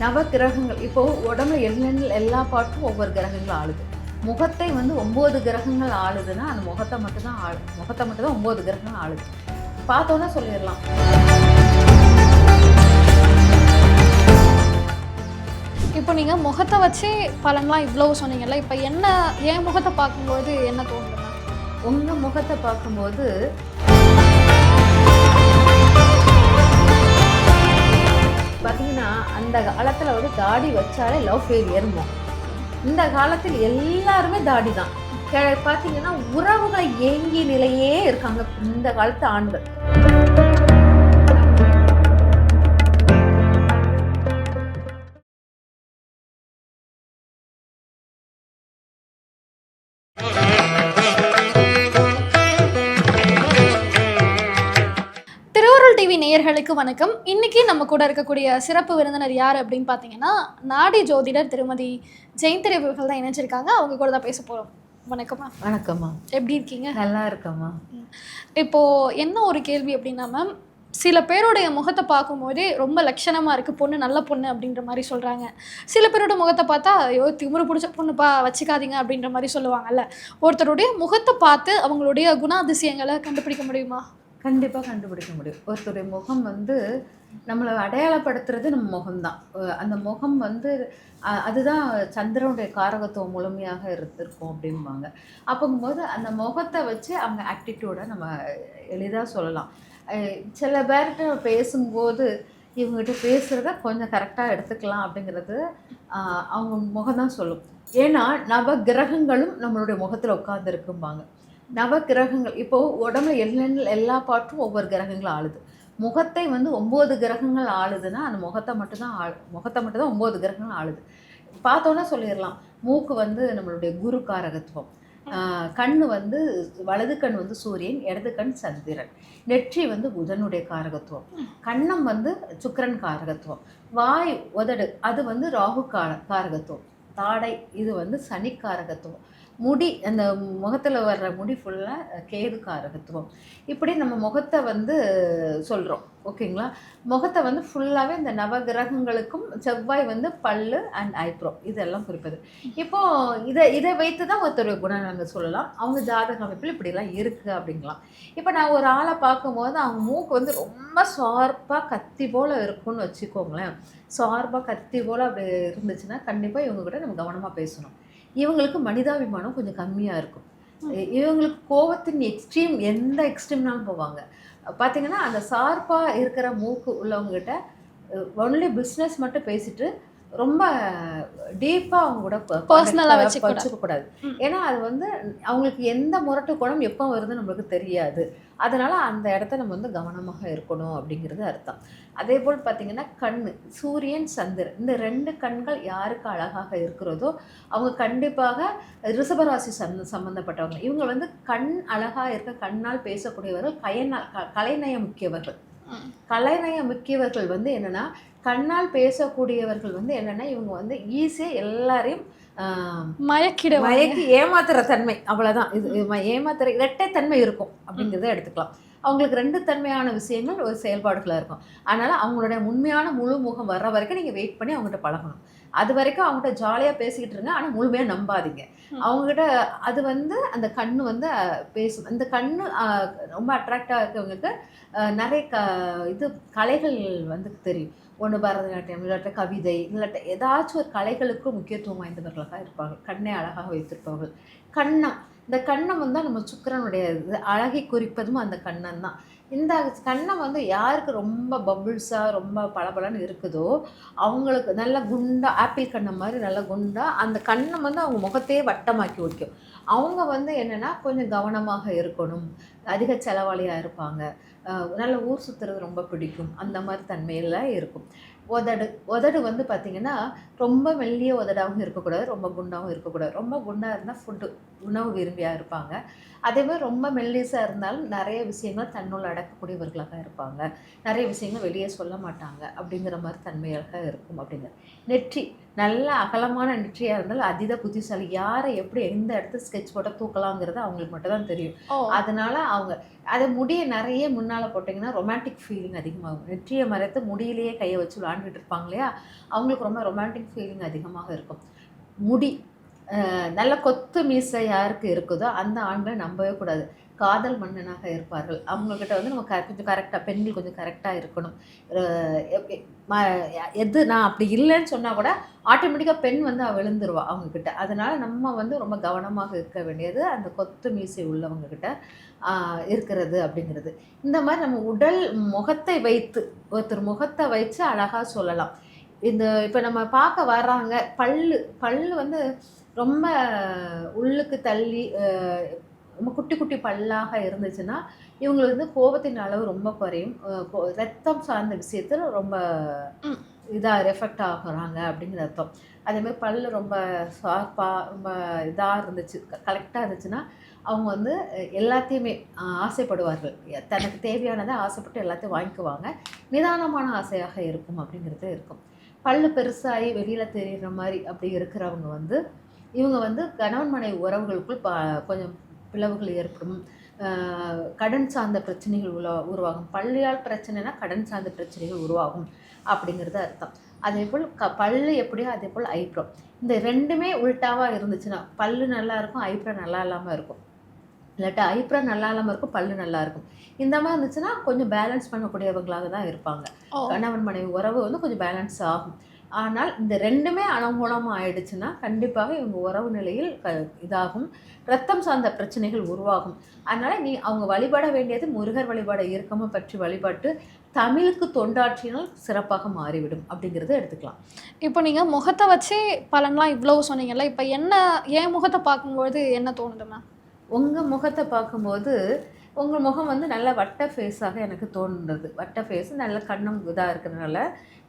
நவ கிரகங்கள் இப்போ உடம்புல எல்லா எல்லா பாட்டும் ஒவ்வொரு கிரகங்கள் ஆளுது. முகத்தை வந்து ஒம்பது கிரகங்கள் ஆளுதுன்னா அந்த முகத்தை மட்டும் தான் ஆளு முகத்தை மட்டும் தான் ஒம்பது கிரகங்கள் ஆளுது. பார்த்தோன்னே சொல்லிடலாம். இப்போ நீங்கள் முகத்தை வச்சு பலன்லாம் இவ்வளோ சொன்னீங்கல்ல இப்போ என்ன என் முகத்தை பார்க்கும்போது என்ன தோணுதுன்னா உங்கள் முகத்தை பார்க்கும்போது பார்த்தீங்கன்னா அந்த காலத்தில் வந்து தாடி வச்சாலே லவ் ஃபெயிலியர்மோ இந்த காலத்தில் எல்லாருமே தாடி தான். பார்த்தீங்கன்னா உறவுகளை ஏங்கிய நிலையே இருக்காங்க இந்த காலத்து ஆண்கள். நேயர்களுக்கு வணக்கம். இன்னைக்கு நம்ம கூட இருக்கக்கூடிய சிறப்பு விருந்தினர் யார் அப்படின்னு பார்த்தீங்கன்னா நாடி ஜோதிடர் திருமதி ஜெயந்திரி அவர்கள் தான் இணைஞ்சிருக்காங்க. அவங்க கூட தான் பேச போகிறோம் வணக்கம்மா. வணக்கம்மா. எப்படி இருக்கீங்க? நல்லா இருக்கம்மா. இப்போ என்ன ஒரு கேள்வி அப்படின்னா மேம் சில பேருடைய முகத்தை பார்க்கும்போதே ரொம்ப லட்சணமாக இருக்குது பொண்ணு நல்ல பொண்ணு அப்படின்ற மாதிரி சொல்கிறாங்க சில பேரோட முகத்தை பார்த்தா ஐயோ திமிரு பிடிச்ச பொண்ணுப்பா வச்சுக்காதீங்க அப்படின்ற மாதிரி சொல்லுவாங்கல்ல. ஒருத்தருடைய முகத்தை பார்த்து அவங்களுடைய குணாதிசயங்களை கண்டுபிடிக்க முடியுமா? கண்டிப்பாக கண்டுபிடிக்க முடியும். ஒருத்தருடைய முகம் வந்து நம்மளை அடையாளப்படுத்துறது நம்ம முகம்தான். அந்த முகம் வந்து அதுதான் சந்திரனுடைய காரகத்துவம் முழுமையாக இருந்திருக்கும் அப்படிம்பாங்க. அப்போங்கும்போது அந்த முகத்தை வச்சு அவங்க ஆக்டிடியூடை நம்ம எளிதாக சொல்லலாம். சில பேர்கிட்ட பேசும்போது இவங்ககிட்ட பேசுகிறத கொஞ்சம் கரெக்டாக எடுத்துக்கலாம் அப்படிங்கிறது அவங்க முகம் தான் சொல்லும். ஏன்னா நவ கிரகங்களும் நம்மளுடைய முகத்தில் உட்காந்துருக்கும்பாங்க நவ கிரகங்கள் இப்போது உடம்புல எல்லா எல்லா பாட்டும் ஒவ்வொரு கிரகங்களும் ஆளுது. முகத்தை வந்து ஒம்பது கிரகங்கள் ஆளுதுன்னா அந்த முகத்தை மட்டும்தான் ஆள் முகத்தை மட்டும்தான் ஒம்பது கிரகங்கள் ஆளுது. பார்த்தோன்னே சொல்லிடலாம். மூக்கு வந்து நம்மளுடைய குரு காரகத்துவம். கண் வந்து வலது கண் வந்து சூரியன் இடது கண் சந்திரன். நெற்றி வந்து புதனுடைய காரகத்துவம். கண்ணம் வந்து சுக்கரன் காரகத்துவம். வாய் உதடு அது வந்து ராகு கார காரகத்துவம். தாடை இது வந்து சனி காரகத்துவம். முடி அந்த முகத்தில் வர்ற முடி ஃபுல்லாக கேதுக்காரகத்துவம் இப்படி நம்ம முகத்தை வந்து சொல்கிறோம் ஓகேங்களா? முகத்தை வந்து ஃபுல்லாகவே இந்த நவகிரகங்களுக்கும் செவ்வாய் வந்து பல்லு அண்ட் ஐப்ரோ இதெல்லாம் குறிப்பது. இப்போ இதை இதை வைத்து தான் ஒருத்தர் குணம் நாங்கள் சொல்லலாம். அவங்க ஜாதக அமைப்பில் இப்படிலாம் இருக்குது அப்படிங்கலாம். இப்போ நான் ஒரு ஆளை பார்க்கும்போது அவங்க மூக்கு வந்து ரொம்ப ஷார்ப்பாக கத்தி போல் இருக்கும்னு வச்சுக்கோங்களேன். சார்பாக கத்தி போல் அப்படி இருந்துச்சுன்னா கண்டிப்பாக இவங்க கூட நம்ம கவனமாக பேசணும். இவங்களுக்கு மனிதாபிமானம் கொஞ்சம் கம்மியாக இருக்கும். இவங்களுக்கு கோவத்தின் எக்ஸ்ட்ரீம் எந்த எக்ஸ்ட்ரீம்னாலும் போவாங்க. பார்த்தீங்கன்னா அந்த சார்பாக இருக்கிற மூக்கு உள்ளவங்ககிட்ட ஒன்லி பிஸ்னஸ் மட்டும் பேசிட்டு ரொம்ப டீப்பாக அவங்க கூட Personal ஆ வச்சுக்க கூடாது. கூடாது ம். ஏன்னா அது வந்து அவங்களுக்கு எந்த முரட்டு குணம் எப்போ வருதுன்னு நம்மளுக்கு தெரியாது அதனால அந்த இடத்த நம்ம வந்து கவனமாக இருக்கணும் அப்படிங்கிறது அர்த்தம் அதே போல் பார்த்தீங்கன்னா கண்ணு சூரியன் சந்திரன் இந்த ரெண்டு கண்கள் யாருக்கு அழகாக இருக்கிறதோ அவங்க கண்டிப்பாக ரிஷபராசி சம் சம்பந்தப்பட்டவங்க இவங்க வந்து கண் அழகாக இருக்க கண்ணால் பேசக்கூடியவர்கள் கயனால் க கலைநயம் முக்கியவர்கள் ம். கலைநயம் முக்கியவர்கள் வந்து என்னன்னா கண்ணால் பேசக்கூடியவர்கள் வந்து என்னன்னா இவங்க வந்து ஈஸியாக எல்லாரையும் மயக்கிட மயக்கி ஏமாத்துற தன்மை அவ்வளவுதான். இது ஏமாத்துற இரட்டை தன்மை இருக்கும் அப்படிங்கிறத எடுத்துக்கலாம். அவங்களுக்கு ரெண்டு தன்மையான விஷயங்கள் ஒரு செயல்பாடுகளாக இருக்கும். அதனால அவங்களுடைய உண்மையான முழு முகம் வர்ற வரைக்கும் நீங்கள் வெயிட் பண்ணி அவங்ககிட்ட பழகணும். அது வரைக்கும் அவங்ககிட்ட ஜாலியாக பேசிக்கிட்டு இருங்க ஆனால் முழுமையாக நம்பாதீங்க. அவங்ககிட்ட அது வந்து அந்த கண்ணு வந்து பேசும். அந்த கண்ணு ரொம்ப அட்ராக்டாக இருக்கவங்களுக்கு நிறைய க இது கலைகள் வந்து தெரியும். ஒன்று பரதநாட்டியம் இல்லாட்ட கவிதை இல்லாட்ட ஏதாச்சும் ஒரு கலைகளுக்கு முக்கியத்துவம் வாய்ந்தவர்களாக இருப்பார்கள். கண்ணை அழகாக வைத்திருப்பவர்கள். கண்ணம். இந்த கண்ணம் வந்து நம்ம சுக்கிரனுடைய அழகை குறிப்பதும் அந்த கண்ணம் தான் இந்த கண்ணம் வந்து யாருக்கு ரொம்ப பபுள்ஸாக ரொம்ப பளபளன்னு இருக்குதோ அவங்களுக்கு நல்ல குண்டாக ஆப்பிள் கண்ணம் மாதிரி நல்ல குண்டாக அந்த கண்ணம் வந்து அவங்க முகத்தையே வட்டமாக்கி வைக்கும் அவங்க வந்து என்னென்னா கொஞ்சம் கவனமாக இருக்கணும். அதிக செலவாளியாக இருப்பாங்க. நல்ல ஊர் சுற்றுறது ரொம்ப பிடிக்கும். அந்த மாதிரி தன்மையெல்லாம் இருக்கும். உதடு உதடு வந்து பார்த்திங்கன்னா ரொம்ப மெல்லிய உதடாகவும் இருக்கக்கூடாது ரொம்ப குண்டாகவும் இருக்கக்கூடாது. ரொம்ப குண்டாக இருந்தால் ஃபுட்டு உணவு விரும்பியாக இருப்பாங்க. அதே மாதிரி ரொம்ப மெல்லிசாக இருந்தாலும் நிறைய விஷயங்கள் தன்னுள் அடக்கக்கூடியவர்களாக இருப்பாங்க. நிறைய விஷயங்கள் வெளியே சொல்ல மாட்டாங்க அப்படிங்கிற மாதிரி தன்மையாக இருக்கும் அப்படிங்கிற நெற்றி நல்ல அகலமான நெற்றியாக இருந்தாலும் அதீத புத்திசாலி. யாரை எப்படி எந்த இடத்துல ஸ்கெட்ச் போட்டால் தூக்கலாங்கிறது அவங்களுக்கு மட்டும் தான் தெரியும் அதனால அவங்க அதை முடிய நிறைய முன்னால் போட்டிங்கன்னா ரொமான்டிக் ஃபீலிங் அதிகமாகும். நெற்றியை மறைத்து முடியிலேயே கையை வச்சு விளாண்டுட்டு இருப்பாங்க இல்லையா? அவங்களுக்கு ரொம்ப ரொமான்டிக் ஃபீலிங் அதிகமாக இருக்கும். முடி நல்ல கொத்து மீசை யாருக்கு இருக்குதோ அந்த ஆண்களை நம்பவே கூடாது. காதல் மன்னனாக இருப்பார்கள். அவங்கக்கிட்ட வந்து நம்ம க கொஞ்சம் கரெக்டாக பெண்கள் கொஞ்சம் கரெக்டாக இருக்கணும். எது நான் அப்படி இல்லைன்னு சொன்னால் கூட ஆட்டோமேட்டிக்காக பெண் வந்து அவள் விழுந்துருவா அவங்கக்கிட்ட அதனால் நம்ம வந்து ரொம்ப கவனமாக இருக்க வேண்டியது அந்த கொத்து மீசை உள்ளவங்கக்கிட்ட இருக்கிறது அப்படிங்கிறது. இந்த மாதிரி நம்ம உடல் முகத்தை வைத்து ஒருத்தர் முகத்தை வைத்து அழகாக சொல்லலாம். இந்த இப்போ நம்ம பார்க்க வர்றாங்க பல் பல் வந்து ரொம்ப உள்ளுக்கு தள்ளி ரொம்ப குட்டி குட்டி பல்லாக இருந்துச்சுன்னா இவங்களுக்கு வந்து கோபத்தின் அளவு ரொம்ப குறையும். ரத்தம் சார்ந்த விஷயத்தில் ரொம்ப. இதாக எஃபெக்ட் ஆகுறாங்க அப்படிங்கிற அர்த்தம். அதேமாதிரி பல்லு ரொம்ப ஷார்ப்பாக ரொம்ப இதாக இருந்துச்சு கரெக்டாக இருந்துச்சுன்னா அவங்க வந்து எல்லாத்தையுமே ஆசைப்படுவார்கள். தனக்கு தேவையானதை ஆசைப்பட்டு எல்லாத்தையும் வாங்கிக்குவாங்க. நிதானமான ஆசையாக இருக்கும் அப்படிங்கிறது இருக்கும். பல்லு பெருசாகி வெளியில் தெரியுற மாதிரி அப்படி இருக்கிறவங்க வந்து இவங்க வந்து கணவன் மனைவி உறவுகளுக்குள் ப கொஞ்சம் பிளவுகள் ஏற்படும். கடன் சார்ந்த பிரச்சனைகள் உல உருவாகும். பள்ளியால் பிரச்சனைனா கடன் சார்ந்த பிரச்சனைகள் உருவாகும் அப்படிங்கிறது அர்த்தம். அதே போல் க பல்லு எப்படியோ அதே போல் ஐப்ரோ. இந்த ரெண்டுமே உல்ட்டாவாக இருந்துச்சுன்னா பல்லு நல்லா இருக்கும் ஐப்ரோ நல்லா இல்லாமல் இருக்கும். இல்லாட்டா ஐப்ரோ நல்லா இல்லாமல் இருக்கும் பல்லு நல்லா இருக்கும். இந்த மாதிரி இருந்துச்சுன்னா கொஞ்சம் பேலன்ஸ் பண்ணக்கூடியவங்களாக தான் இருப்பாங்க. கணவன் மனைவி உறவு வந்து கொஞ்சம் பேலன்ஸ் ஆகும். ஆனால் இந்த ரெண்டுமே அனுகூலமாக ஆயிடுச்சுன்னா கண்டிப்பாக இவங்க உறவு நிலையில் க இதாகும். ரத்தம் சார்ந்த பிரச்சனைகள் உருவாகும். அதனால் நீ அவங்க வழிபட வேண்டியது முருகர் வழிபாட இறுக்கமாக பற்றி வழிபாட்டு தமிழுக்கு தொண்டாற்றினால் சிறப்பாக மாறிவிடும் அப்படிங்கிறத எடுத்துக்கலாம். இப்போ நீங்கள் முகத்தை வச்சே பலன்லாம் இவ்வளோ சொன்னீங்கல்ல இப்போ என்ன என் முகத்தை பார்க்கும்பொழுது என்ன தோணுது மேம் உங்கள் முகத்தை பார்க்கும்போது உங்கள் முகம் வந்து நல்ல வட்ட ஃபேஸாக எனக்கு தோணுறது வட்ட ஃபேஸ் நல்ல கண்ணம் இதாக இருக்கிறதுனால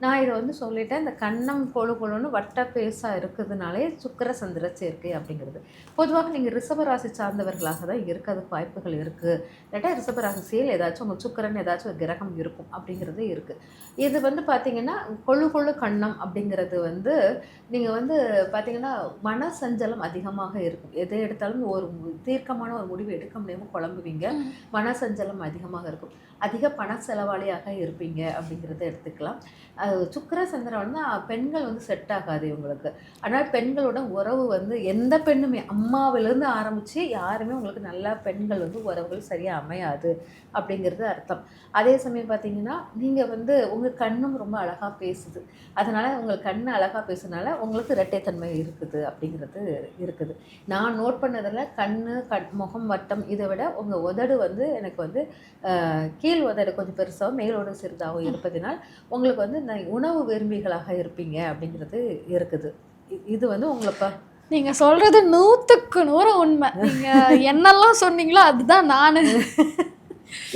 நான் இதை வந்து சொல்லிட்டேன் இந்த கண்ணம் கொழு கொழுன்னு வட்ட ஃபேஸாக இருக்கிறதுனாலே சுக்கிர சந்திர சேர்க்கை அப்படிங்கிறது. பொதுவாக நீங்கள் ரிஷபராசி சார்ந்தவர்களாக தான் இருக்கிறதுக்கு வாய்ப்புகள் இருக்குது இல்லாட்டா ரிஷபராசியில் ஏதாச்சும் உங்கள் சுக்கிரன் ஏதாச்சும் ஒரு கிரகம் இருக்கும் அப்படிங்கிறது இருக்குது இது வந்து பார்த்தீங்கன்னா கொழு கொழு கண்ணம் அப்படிங்கிறது வந்து நீங்கள் வந்து பார்த்தீங்கன்னா மன சஞ்சலம் அதிகமாக இருக்கும். எதை எடுத்தாலும் ஒரு தீர்க்கமான ஒரு முடிவு எடுக்க முடியாமல் குழம்புவீங்க. மன சஞ்சலம் அதிகமாக இருக்கும். அதிக பண செலவாளியாக இருப்பீங்க அப்படிங்கிறத எடுத்துக்கலாம். சுக்கிர சந்திரன் வந்து பெண்கள் வந்து செட் ஆகாது இவங்களுக்கு. ஆனால் பெண்களோட உறவு வந்து எந்த பெண்ணுமே அம்மாவிலேருந்து ஆரம்பித்து யாருமே உங்களுக்கு நல்லா பெண்கள் வந்து உறவுகள் சரியாக அமையாது அப்படிங்கிறது அர்த்தம். அதே சமயம் பார்த்தீங்கன்னா நீங்கள் வந்து உங்கள் கண்ணும் ரொம்ப அழகாக பேசுது. அதனால் உங்கள் கண் அழகாக பேசுனால உங்களுக்கு இரட்டைத்தன்மை இருக்குது அப்படிங்கிறது இருக்குது. நான் நோட் பண்ணதில் கண் கண் முகம் வட்டம் இதை விட உங்கள் உதடு வந்து எனக்கு வந்து கீழ் உதடு கொஞ்சம் பெருசாகவும் மேலோடு சிறிதாகவும் இருப்பதினால் உங்களுக்கு வந்து இந்த உணவு விரும்பிகளாக இருப்பீங்க அப்படிங்கிறது இருக்குது. இது வந்து உங்களை ப நீங்கள் சொல்கிறது நூற்றுக்கு நூறு உண்மை. நீங்கள் என்னெல்லாம் சொன்னீங்களோ அதுதான் நான்.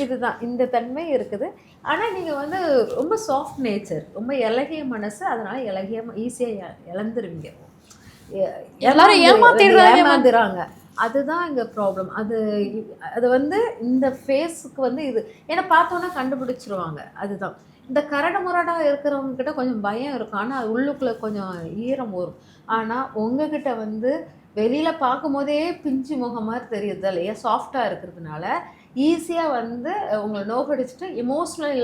இதுதான் இந்த தன்மை இருக்குது. ஆனால் நீங்கள் வந்து ரொம்ப சாஃப்ட் நேச்சர் ரொம்ப இலகிய மனசு அதனால இலகிய ஈஸியாக இழந்துருவீங்க. எல்லாரும் ஏமாத்திடுறாங்க. ஏமாந்துறாங்க. அதுதான் இங்கே ப்ராப்ளம் அது அது வந்து இந்த ஃபேஸுக்கு வந்து இது ஏன்னா பார்த்தோன்னா கண்டுபிடிச்சிருவாங்க. அதுதான். இந்த கரடு முரடாக இருக்கிறவங்க கிட்ட கொஞ்சம் பயம் இருக்கும். ஆனால் உள்ளுக்குள்ளே கொஞ்சம் ஈரம் வரும் ஆனால் உங்ககிட்ட வந்து வெளியில் பார்க்கும்போதே பிஞ்சு முகம் மாதிரி தெரியுது. இல்லையா சாஃப்டாக இருக்கிறதுனால ஈஸியாக வந்து உங்களை நோக்கடிச்சுட்டு எமோஷ்னல்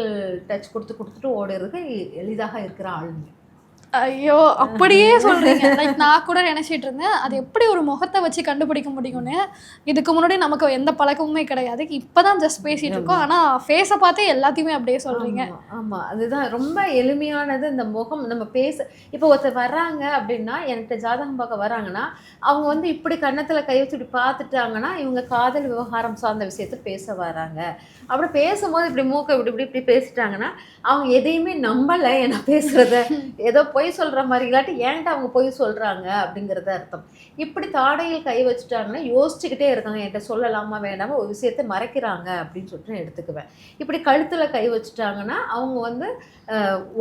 டச் கொடுத்து கொடுத்துட்டு ஓடுறதுக்கு எளிதாக இருக்கிற ஆளுங்க. ஐயோ அப்படியே சொல்றீங்க. லைக் நான் கூட நினைச்சிட்டு இருந்தேன் அது எப்படி ஒரு முகத்தை வச்சு கண்டுபிடிக்க முடியும்னு. இதுக்கு முன்னாடி நமக்கு எந்த பழக்கமுமே கிடையாது. இப்பதான் ஜஸ்ட் பேசிட்டு இருக்கோம். ஆனா ஃபேஸை பார்த்தே எல்லாத்தையுமே அப்படியே சொல்றீங்க. ஆமா, அதுதான் ரொம்ப எளிமையானது இந்த முகம். நம்ம பேச இப்போ ஒருத்தர் வர்றாங்க அப்படின்னா என்கிட்ட ஜாதகம் பார்க்க வராங்கன்னா அவங்க வந்து இப்படி கன்னத்துல கை வச்சு இப்படி பார்த்துட்டாங்கன்னா இவங்க காதல் விவகாரம் சார்ந்த விஷயத்த பேச வராங்க. அப்படி பேசும்போது இப்படி மூக்கை இப்படி இப்படி இப்படி பேசிட்டாங்கன்னா அவங்க எதையுமே நம்பலை. என்ன பேசுறத ஏதோ பொய் சொல்கிற மாதிரி இல்லாட்டி ஏன்டா அவங்க பொய் சொல்கிறாங்க அப்படிங்கிறது அர்த்தம். இப்படி தாடையில் கை வச்சுட்டாங்கன்னா யோசிச்சுக்கிட்டே இருக்காங்க. என்கிட்ட சொல்லலாமா வேண்டாமா ஒரு விஷயத்தை மறைக்கிறாங்க அப்படின்னு சொல்லிட்டு நான் எடுத்துக்குவேன். இப்படி கழுத்தில் கை வச்சுட்டாங்கன்னா அவங்க வந்து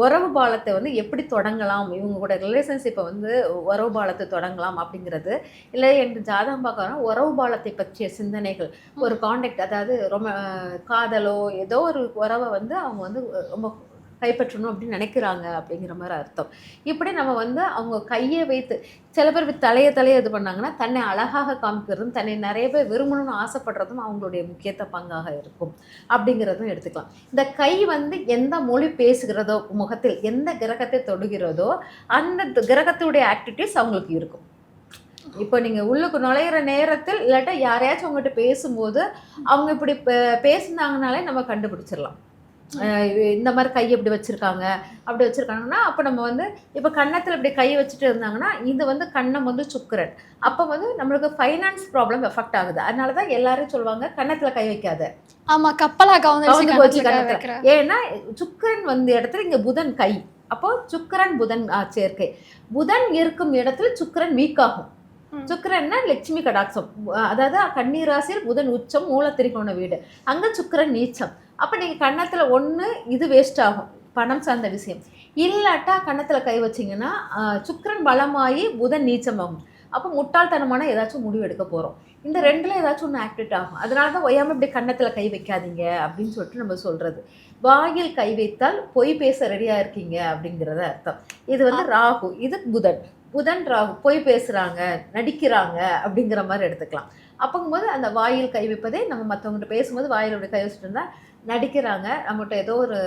உறவு பாலத்தை வந்து எப்படி தொடங்கலாம்? இவங்க கூட ரிலேஷன்ஷிப்பை வந்து உறவு பாலத்தை தொடங்கலாம் அப்படிங்கிறது இல்லை எனக்கு ஜாதகம் பார்க்கறோம் உறவு பாலத்தை பற்றிய சிந்தனைகள் ஒரு காண்டாக்ட் அதாவது ரொம்ப காதலோ ஏதோ ஒரு உறவை வந்து அவங்க வந்து ரொம்ப கைப்பற்றணும் அப்படின்னு நினைக்கிறாங்க அப்படிங்கிற மாதிரி அர்த்தம். இப்படி நம்ம வந்து அவங்க கையை வைத்து சில பேர் இப்படி தலைய தலையை இது பண்ணாங்கன்னா தன்னை அழகாக காமிக்கிறதும் தன்னை நிறைய பேர் விரும்பணும்னு ஆசைப்படுறதும் அவங்களுடைய முக்கியத்த பங்காக இருக்கும். அப்படிங்கிறதும் எடுத்துக்கலாம். இந்த கை வந்து எந்த மொழி பேசுகிறதோ முகத்தில் எந்த கிரகத்தை தொடுகிறதோ அந்த கிரகத்துடைய ஆக்டிவிட்டிஸ் அவங்களுக்கு இருக்கும். இப்போ நீங்கள் உள்ளுக்கு நுழையிற நேரத்தில் இல்லாட்டா யாரையாச்சும் உங்கள்கிட்ட பேசும்போது அவங்க இப்படி பேசுனாங்கனாலே நம்ம கண்டுபிடிச்சிடலாம். இந்த மாதிரி கை இப்படி வச்சுருக்காங்க அப்படி வச்சுருக்காங்கன்னா அப்போ நம்ம வந்து இப்போ கன்னத்தில் இப்படி கை வச்சுட்டு இருந்தாங்கன்னா இது வந்து கன்னம் வந்து சுக்கரன். அப்போ வந்து நம்மளுக்கு ஃபைனான்ஸ் ப்ராப்ளம் எஃபெக்ட் ஆகுது. அதனால தான் எல்லாரும் சொல்லுவாங்க கன்னத்தில் கை வைக்காத. ஆமா கப்பலா கவுந்து போச்சு கன்னத்துல. ஏன்னா சுக்கிரன் வந்த இடத்துல இங்க புதன் கை. அப்போ சுக்கிரன் புதன் சேர்க்கை. புதன் இருக்கும் இடத்துல சுக்கிரன் வீக் ஆகும். சுக்கிரன்னா லட்சுமி கடாட்சம். அதாவது கன்னிராசியில் புதன் உச்சம் மூல திரிகோண வீடு. அங்க சுக்கிரன் நீச்சம். அப்ப நீங்க கன்னத்துல ஒண்ணு இது வேஸ்ட் ஆகும். பணம் சார்ந்த விஷயம். இல்லாட்டா கன்னத்துல கை வச்சீங்கன்னா சுக்கிரன் பலமாயி புதன் நீச்சமாகும். அப்போ முட்டாள்தனமான ஏதாச்சும் முடிவு எடுக்க போறோம். இந்த ரெண்டுல ஏதாச்சும் ஒன்று ஆக்டிவேட் ஆகும். அதனால தான் ஒய்யாம இப்படி கன்னத்துல கை வைக்காதீங்க அப்படின்னு சொல்லிட்டு நம்ம சொல்றது. வாயில் கை வைத்தால் பொய் பேச ரெடியா இருக்கீங்க அப்படிங்கிறத அர்த்தம். இது வந்து ராகு இது புதன். புதன் ராகு பொய் பேசுறாங்க நடிக்கிறாங்க அப்படிங்கிற மாதிரி எடுத்துக்கலாம். அப்போங்கும்போது அந்த வாயில் கை வைப்பதே நம்ம மற்றவங்ககிட்ட பேசும்போது வாயில் அப்படி கை வச்சுட்டு இருந்தா நடிக்கிறாங்க. நம்மகிட்ட ஏதோ ஒரு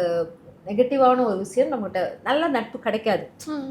நெகட்டிவான ஒரு விஷயம் நம்மகிட்ட நல்ல நட்பு கிடைக்காது.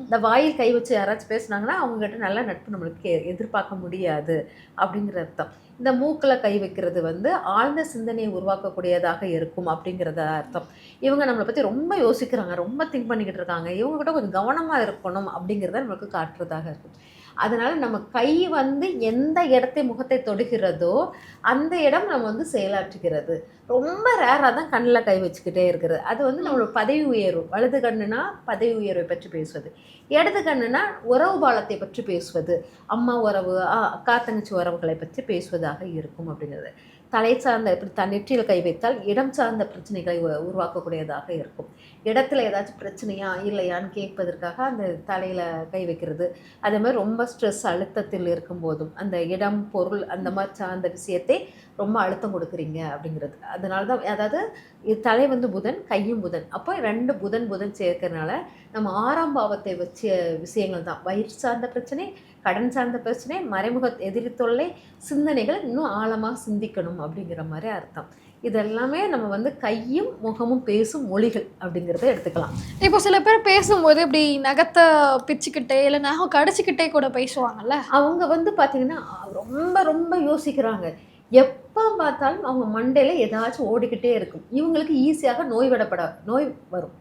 இந்த வாயில் கை வச்சு யாராச்சும் பேசுனாங்கன்னா அவங்ககிட்ட நல்ல நட்பு நம்மளுக்கு எதிர்பார்க்க முடியாது அப்படிங்கிற அர்த்தம். இந்த மூக்கில் கை வைக்கிறது வந்து ஆழ்ந்த சிந்தனையை உருவாக்கக்கூடியதாக இருக்கும் அப்படிங்கிறத அர்த்தம். இவங்க நம்மளை பற்றி ரொம்ப யோசிக்கிறாங்க ரொம்ப திங்க் பண்ணிக்கிட்டு இருக்காங்க. இவங்க கிட்ட கொஞ்சம் கவனமாக இருக்கணும் அப்படிங்கிறத நம்மளுக்கு காட்டுறதாக இருக்கும். அதனால் நம்ம கை வந்து எந்த இடத்தை முகத்தை தொடுகிறதோ அந்த இடம் நம்ம வந்து செயலாற்றுகிறது. ரொம்ப ரேராக தான் கண்ணில் கை வச்சுக்கிட்டே இருக்கிறது. அது வந்து நம்மளோட பதவி உயர்வு. வலது கண்ணுனா பதவி உயர்வை பற்றி பேசுவது. இடது கண்ணுனா உறவு பாலத்தை பற்றி பேசுவது. அம்மா உறவு ஆ, அக்கா தங்கச்சி உறவுகளை பற்றி பேசுவதாக இருக்கும் அப்படிங்கிறது. தலை சார்ந்த இப்படி தன் நெற்றியில் கை வைத்தால் இடம் சார்ந்த பிரச்சனைகளை உருவாக்கக்கூடியதாக இருக்கும். இடத்துல ஏதாச்சும் பிரச்சனையா இல்லையான்னு கேட்பதற்காக அந்த தலையில் கை வைக்கிறது. அதே மாதிரி ரொம்ப ஸ்ட்ரெஸ் அழுத்தத்தில் இருக்கும்போதும் அந்த இடம் பொருள் அந்த மாதிரி சார்ந்த விஷயத்தை ரொம்ப அழுத்தம் கொடுக்குறீங்க அப்படிங்கிறது. அதனால தான் அதாவது இது தலை வந்து புதன் கையும் புதன். அப்போ ரெண்டு புதன் புதன் சேர்க்கறனால நம்ம ஆறாம் பாவத்தை வச்ச விஷயங்கள் தான். வயிறு சார்ந்த பிரச்சனை கடன் சார்ந்த பிரச்சனை மறைமுக எதிரி தொல்லை சிந்தனைகள் இன்னும் ஆழமாக சிந்திக்கணும் அப்படிங்கிற மாதிரி அர்த்தம். இதெல்லாமே நம்ம வந்து கையும் முகமும் பேசும் மொழிகள் அப்படிங்கிறத எடுத்துக்கலாம். இப்போ சில பேர் பேசும்போது இப்படி நகத்தை பிச்சுக்கிட்டே இல்லை நகம் கடிச்சிக்கிட்டே கூட பேசுவாங்கல்ல? அவங்க வந்து பார்த்தீங்கன்னா ரொம்ப ரொம்ப யோசிக்கிறாங்க. எப்போ பார்த்தாலும் அவங்க மண்டையில் ஏதாச்சும் ஓடிக்கிட்டே இருக்கும். இவங்களுக்கு ஈஸியாக நோய் விடப்பட நோய் வரும்.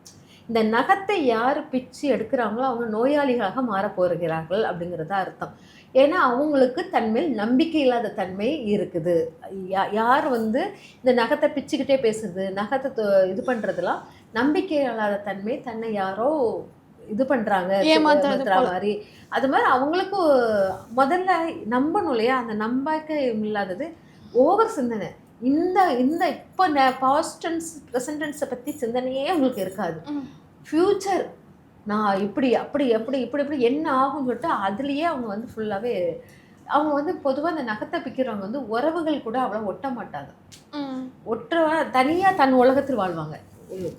இந்த நகத்தை யார் பிச்சு எடுக்கிறாங்களோ அவங்க நோயாளிகளாக மாறப் போகிறார்கள் அப்படிங்கிறது அர்த்தம். ஏன்னா அவங்களுக்கு தன்மேல் நம்பிக்கை இல்லாத தன்மை இருக்குது. யா- யார் வந்து இந்த நகத்தை பிச்சுக்கிட்டே பேசுறது நகத்தை இது பண்ணுறதுலாம் நம்பிக்கை இல்லாத தன்மை தன்னை யாரோ இது போல. மாதிரி. அது மாதிரி அவங்களுக்கு முதல்ல நம்பணும் இல்லையா? அந்த நம்பிக்கை இல்லாதது ஓவர் சிந்தனை. இந்த இந்த இப்போ பாஸ்ட் டென்ஸ் ப்ரெசன்ட் டென்ஸை பற்றி சிந்தனையே அவங்களுக்கு இருக்காது. ஃப்யூச்சர் நான் இப்படி அப்படி எப்படி இப்படி இப்படி என்ன ஆகும்னு சொல்லிட்டு அதுலேயே அவங்க வந்து ஃபுல்லாகவே அவங்க வந்து பொதுவாக அந்த நகத்தை பிக்கிறவங்க வந்து உறவுகள் கூட அவ்வளோ ஒட்ட மாட்டாங்க. ஒற்ற தனியாக தன் உலகத்தில் வாழ்வாங்க.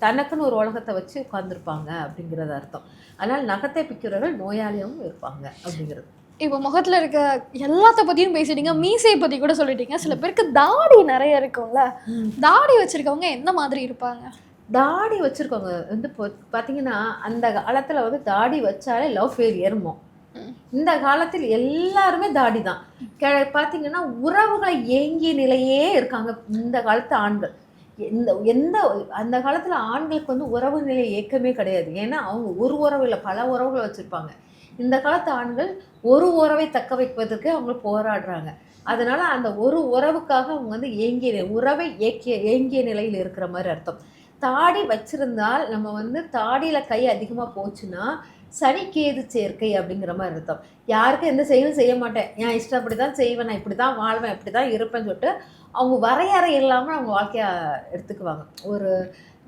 தனக்குன்னு ஒரு உலகத்தை வச்சு உட்காந்துருப்பாங்க அப்படிங்கிறது அர்த்தம். அதனால் நகத்தை பிக்கிறவர்கள் நோயாளியாகவும் இருப்பாங்க அப்படிங்கிறது. இப்போ முகத்துல இருக்க எல்லாத்த பத்தியும் பேசிட்டீங்க மீசையை பத்தி கூட சொல்லிட்டீங்க. சில பேருக்கு தாடி நிறைய இருக்கும்ல. தாடி வச்சிருக்கவங்க எந்த மாதிரி இருப்பாங்க? தாடி வச்சிருக்கவங்க வந்து பார்த்தீங்கன்னா அந்த காலத்தில் வந்து தாடி வச்சாலே லவ் ஃபேர் ஏறுமோ ம். இந்த காலத்தில் எல்லாருமே தாடி தான். கே- பார்த்தீங்கன்னா உறவுகளை ஏங்கிய நிலையே இருக்காங்க இந்த காலத்து ஆண்கள். எந்த எந்த அந்த காலத்தில் ஆண்களுக்கு வந்து உறவு நிலை ஏக்கமே கிடையாது. ஏன்னா அவங்க ஒரு உறவு இல்லை பல உறவுகளை வச்சுருப்பாங்க. இந்த காலத்து ஆண்கள் ஒரு உறவை தக்க வைப்பதற்கு அவங்க போராடுறாங்க. அதனால அந்த ஒரு உறவுக்காக அவங்க வந்து ஏங்கிய உறவை ஏக்கிய ஏங்கிய நிலையில் இருக்கிற மாதிரி அர்த்தம். தாடி வச்சிருந்தால் நம்ம வந்து தாடியில் கை அதிகமாக போச்சுன்னா சனிக்கேது சேர்க்கை அப்படிங்கிற மாதிரி அர்த்தம். யாருக்கும் எந்த செயலும் செய்ய மாட்டேன். என் இஷ்டம் அப்படி தான் செய்வேன் நான் இப்படி தான் வாழ்வேன் இப்படி தான் இருப்பேன்னு சொல்லிட்டு அவங்க வரையறை இல்லாமல் அவங்க வாழ்க்கையை எடுத்துக்குவாங்க. ஒரு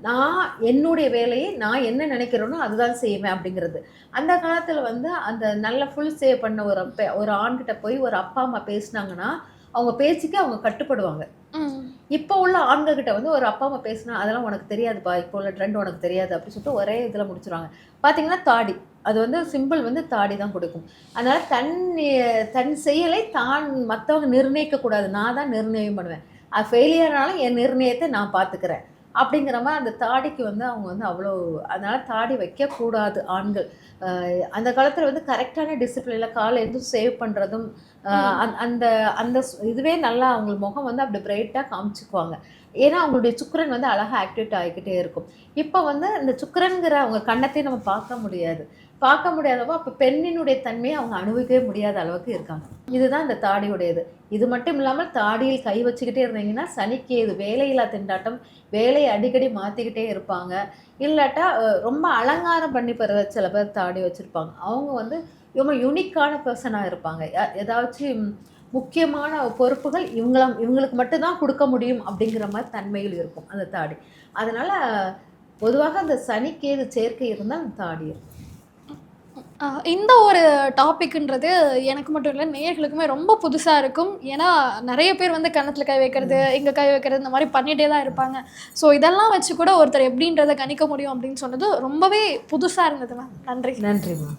நான் என்னுடைய வேலையை நான் என்ன நினைக்கிறேனோ அதுதான் செய்வேன் அப்படிங்கிறது. அந்த காலத்தில் வந்து அந்த நல்ல ஃபுல் சேவ் பண்ண ஒரு பெ- ஒரு ஆண்கிட்ட போய் ஒரு அப்பா அம்மா பேசுனாங்கன்னா அவங்க பேச்சுக்கு அவங்க கட்டுப்படுவாங்க. இப்போ உள்ள ஆண்கள் கிட்ட வந்து ஒரு அப்பா அம்மா பேசினா அதெல்லாம் உனக்கு தெரியாதுப்பா இப்போ உள்ள ட்ரெண்ட் உனக்கு தெரியாது அப்படின்னு சொல்லிட்டு ஒரே இதில் முடிச்சிருவாங்க. பார்த்தீங்கன்னா தாடி அது வந்து சிம்பிள் வந்து தாடி தான் கொடுக்கும். அதனால தன் தன் செயலை தான் மற்றவங்க நிர்ணயிக்க கூடாது. நான் தான் நிர்ணயம் பண்ணுவேன். அது ஃபெயிலியர்னாலும் என் நிர்ணயத்தை நான் பார்த்துக்கிறேன் அப்படிங்கிற மாதிரி அந்த தாடிக்கு வந்து அவங்க வந்து அவ்வளோ அதனால் தாடி வைக்கக்கூடாது ஆண்கள். அந்த காலத்தில் வந்து கரெக்டான டிசிப்ளினில் காலை எதுவும் சேவ் பண்ணுறதும் அந்த அந்த இதுவே நல்லா அவங்க முகம் வந்து அப்படி பிரைட்டாக காமிச்சுக்குவாங்க. ஏன்னா அவங்களுடைய சுக்கிரன் வந்து அழகாக ஆக்டிவேட் ஆகிக்கிட்டே இருக்கும். இப்போ வந்து இந்த சுக்கிரன்கிற அவங்க கண்ணத்தை நம்ம பார்க்க முடியாது. பார்க்க முடியாதவோ அப்போ பெண்ணினுடைய தன்மையை அவங்க அனுபவிக்கவே முடியாத அளவுக்கு இருக்காங்க. இதுதான் இந்த தாடியுடையது. இது மட்டும் இல்லாமல் தாடியில் கை வச்சுக்கிட்டே இருந்தீங்கன்னா சனிக்கு இது வேலையில்லா திண்டாட்டம் வேலையை அடிக்கடி மாற்றிக்கிட்டே இருப்பாங்க. இல்லாட்டா ரொம்ப அலங்காரம் பண்ணி பெற சில பேர் தாடி வச்சுருப்பாங்க. அவங்க வந்து ரொம்ப யூனிக்கான பர்சனாக இருப்பாங்க. ஏதாச்சும் முக்கியமான பொறுப்புகள் இவங்களாம் இவங்களுக்கு மட்டும்தான் கொடுக்க முடியும் அப்படிங்கிற மாதிரி தன்மையில் இருக்கும் அந்த தாடி. அதனால் பொதுவாக அந்த சனிக்கேது சேர்க்கை இருந்தால் அந்த தாடி இருக்கும். இந்த ஒரு டாபிக்ன்றது எனக்கு மட்டும் இல்லை நேயர்களுக்குமே ரொம்ப புதுசாக இருக்கும். ஏன்னா நிறைய பேர் வந்து கன்னத்தில் கை வைக்கிறது இங்கே கை வைக்கிறது இந்த மாதிரி பண்ணிகிட்டே தான் இருப்பாங்க. ஸோ இதெல்லாம் வச்சு கூட ஒருத்தர் எப்படின்றத கணிக்க முடியும் அப்படின்னு சொன்னது ரொம்பவே புதுசாக இருந்தது மேம் நன்றி. நன்றிம்மா